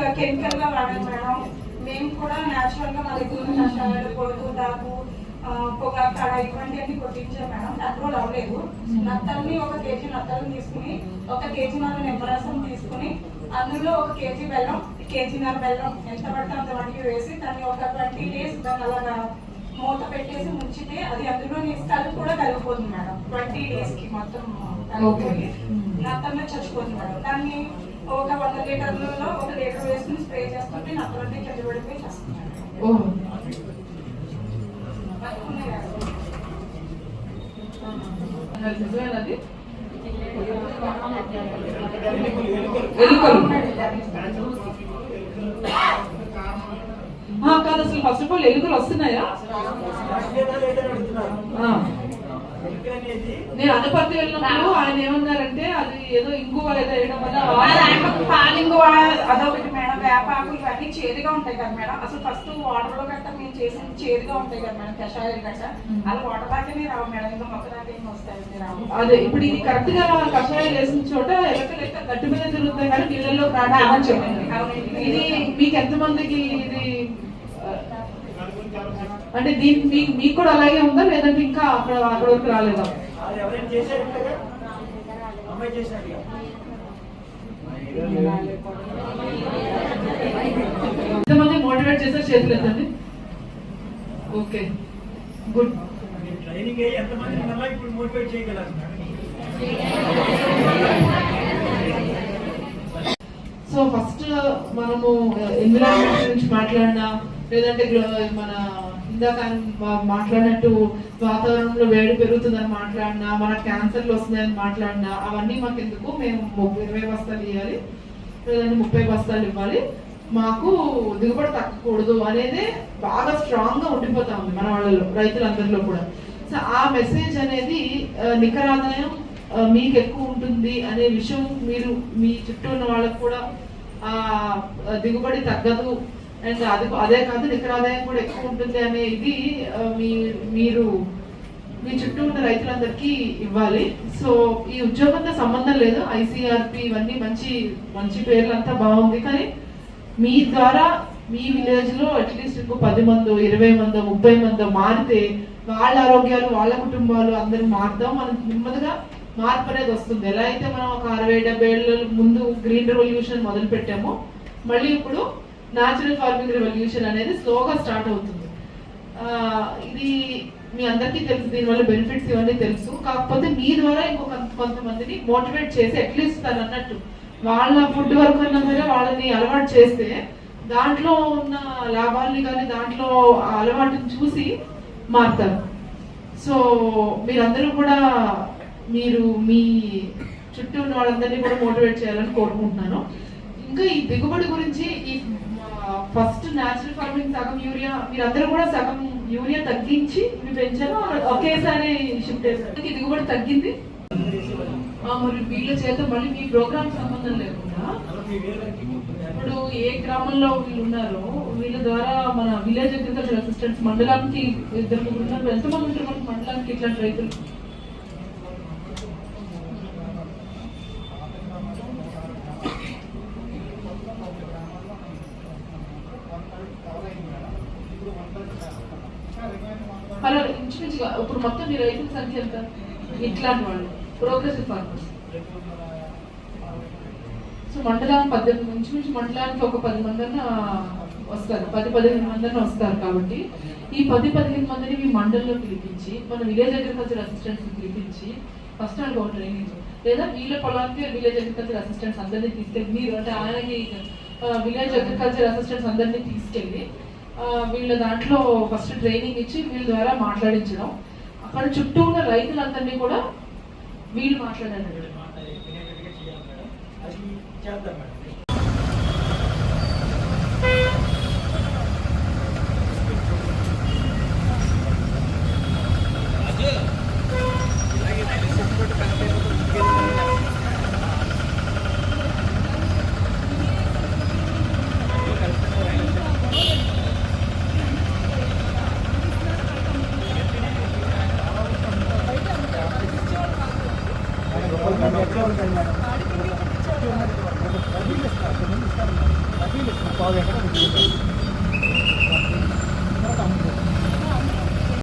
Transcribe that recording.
ఇంకా కెమికల్గా వాడాలి మేడం. మేము కూడా న్యాచురల్గా మా దగ్గర ఉన్న కషాయాలు పొడుగు దాకు ఆ, పొగ కాడ ఇటువంటివన్నీ కొట్టించాం మేడం. కంట్రోల్ అవ్వలేదు నత్తల్ని ఒక కేజీ నత్తలు తీసుకుని ఒక కేజీ నర నిమ్మరసం తీసుకుని అందులో ఒక కేజీ బెల్లం కేజీన్నర బెల్లం ఎంత పడితే అంత మటుకు వేసి దాన్ని ఒక ట్వంటీ డేస్ దాన్ని అలాగా మూత పెట్టేసి ముంచితే అది అందులో కలుపు కూడా కలిగిపోతుంది మేడం. ట్వంటీ డేస్కి మొత్తం కలిగిపోయి నత్తమే చచ్చిపోతుంది మేడం. దాన్ని ఒక వంద లీటర్లలో ఒక లీటర్ వేసుకుని స్ప్రే చేస్తుంటే నత్తలన్నీ కింద పడిపోయి చేస్తున్నాడు. కాదు అసలు ఫస్ట్ ఆఫ్ ఆల్ ఎలుకలు వస్తున్నాయా. నేను అనపర్తి వెళ్ళినప్పుడు ఆయన ఏమన్నారంటే అది ఏదో ఇంగువ ఏదో వేయడం వల్ల అదొకటి మేడం వేపాకులు ఇవన్నీ చేదుగా ఉంటాయి కదా మేడం. అసలు ఫస్ట్ వాటర్లో గట్ట మేము చేసిన చేదుగా ఉంటాయి కదా మేడం కషాయాలు గట్ట అలా వాటర్ దాకానే రావు మేడం ఇంకా మొక్క దాకా ఏం వస్తాయి రావు. అదే ఇప్పుడు ఇది కరెక్ట్గా కషాయం వేసిన చోట ఎలకలు అయితే గట్టి మీద తిరుగుతాయి కానీ రావడం చెప్పండి. ఇది మీకు ఎంతమందికి ఇది అంటే దీనికి మీకు మీకు కూడా అలాగే ఉందా? లేదంటే ఇంకా అక్కడ అక్కడ వరకు రాలేదా? ఎవరైనా చేశారు అమ్మాయి చేశారు ఎత్తండి ఓకే. గుడ్. ట్రైనింగ్ అయ్యి ఎంతమంది మళ్ళీ ఇప్పుడు మోటివేట్ చేయగలరు సో ఫస్ట్ మనము ఎన్విరాన్మెంట్ గురించి మాట్లాడినా లేదంటే మన ఇందాక మాట్లాడినట్టు వాతావరణంలో వేడి పెరుగుతుందని మాట్లాడినా మన క్యాన్సర్లు వస్తున్నాయని మాట్లాడినా అవన్నీ మాకు ఎందుకు మేము ఇరవై బస్తాలు ఇవ్వాలి లేదంటే ముప్పై బస్తాలు ఇవ్వాలి. మాకు దిగుబడి తగ్గకూడదు అనేది బాగా స్ట్రాంగ్గా ఉండిపోతా ఉంది మన వాళ్ళలో రైతులందరిలో కూడా. సో ఆ మెసేజ్ అనేది నికరాదాయం నికర ఆదాయం మీకు ఎక్కువ ఉంటుంది అనే విషయం మీరు మీ చుట్టూ ఉన్న వాళ్ళకు కూడా ఆ దిగుబడి తగ్గదు. అండ్ అది అదే కాదు నికర ఆదాయం కూడా ఎక్కువ ఉంటుంది అనే ఇది మీ మీరు మీ చుట్టూ ఉన్న రైతులందరికీ ఇవ్వాలి. సో ఈ ఉద్యోగంతో సంబంధం లేదు ఐసీఆర్పి ఇవన్నీ మంచి మంచి పేర్లంతా బాగుంది. కానీ మీ ద్వారా మీ విలేజ్లో అట్లీస్ట్ ఇంకో పది మందో ఇరవై మందో ముప్పై మందో మారితే వాళ్ళ ఆరోగ్యాలు వాళ్ళ కుటుంబాలు అందరూ మారుతాం మనం నెమ్మదిగా మార్పు అనేది వస్తుంది. ఎలా అయితే మనం ఒక అరవై డెబ్బై ఏళ్ళ ముందు గ్రీన్ రెవల్యూషన్ మొదలు పెట్టామో మళ్ళీ ఇప్పుడు న్యాచురల్ ఫార్మింగ్ రెవల్యూషన్ అనేది స్లోగా స్టార్ట్ అవుతుంది. ఇది మీ అందరికీ తెలుసు దీనివల్ల బెనిఫిట్స్ ఇవన్నీ తెలుసు. కాకపోతే మీ ద్వారా ఇంకొక కొంతమందిని మోటివేట్ చేసి అట్లీస్ట్ తను అన్నట్టు వాళ్ళ ఫుడ్ వర్క్ అయినా సరే వాళ్ళని అలవాటు చేస్తే దాంట్లో ఉన్న లాభాలని కానీ దాంట్లో అలవాటుని చూసి మారుతారు. సో మీరందరూ కూడా మీరు మీ చుట్టూ ఉన్న వాళ్ళందరినీ కూడా మోటివేట్ చేయాలని కోరుకుంటున్నాను. ఇంకా ఈ దిగుబడి గురించి ఈ ఫస్ట్ న్యాచురల్ ఫార్మింగ్ సగం యూరియా మీరందరూ కూడా సగం యూరియా తగ్గించి ఇవి పెంచారు ఒకేసారి షిఫ్ట్ చేశారు. దిగుబడి తగ్గింది. మరి వీళ్ళ చేత మళ్ళీ మీ ప్రోగ్రామ్ సంబంధం లేకుండా ఇప్పుడు ఏ గ్రామంలో వీళ్ళు ఉన్నారో వీళ్ళ ద్వారా మన విలేజ్ అగ్రికల్చర్ అసిస్టెంట్స్ మండలానికి ఇద్దరు ముగ్గురు ఉన్నారు. ఎంతమంది ఉంటారు మనకి మండలానికి ఇట్లాంటి రైతులు? అలా ఇంచుమించుగా ఇప్పుడు మొత్తం మీ రైతుల సంఖ్య ఎంత? ఇట్లాంటి వాళ్ళు. ప్రోగ్రెసివ్ ఫార్మర్స్ సో మండలం పద్దెనిమిది నుంచి నుంచి మండలానికి ఒక పది మందిన వస్తారు. పది పదిహేను మందిన వస్తారు కాబట్టి ఈ పది పదిహేను మందిని మీ మండలంలో పిలిపించి మన విలేజ్ అగ్రికల్చర్ అసిస్టెంట్స్ పిలిపించి ఫస్ట్ వాళ్ళకి ఒక ట్రైనింగ్ లేదా వీళ్ళ పొలానికి విలేజ్ అగ్రికల్చర్ అసిస్టెంట్స్ అందరినీ తీసుకెళ్ళి మీరు అంటే ఆయనకి విలేజ్ అగ్రికల్చర్ అసిస్టెంట్స్ అందరినీ తీసుకెళ్ళి వీళ్ళ దాంట్లో ఫస్ట్ ట్రైనింగ్ ఇచ్చి వీళ్ళ ద్వారా మాట్లాడించడం. అక్కడ చుట్టూ ఉన్న రైతులందరినీ కూడా వీళ్ళు మాట్లాడారు పావు ఎక్కడ తర్వాత అమ్ముతుంది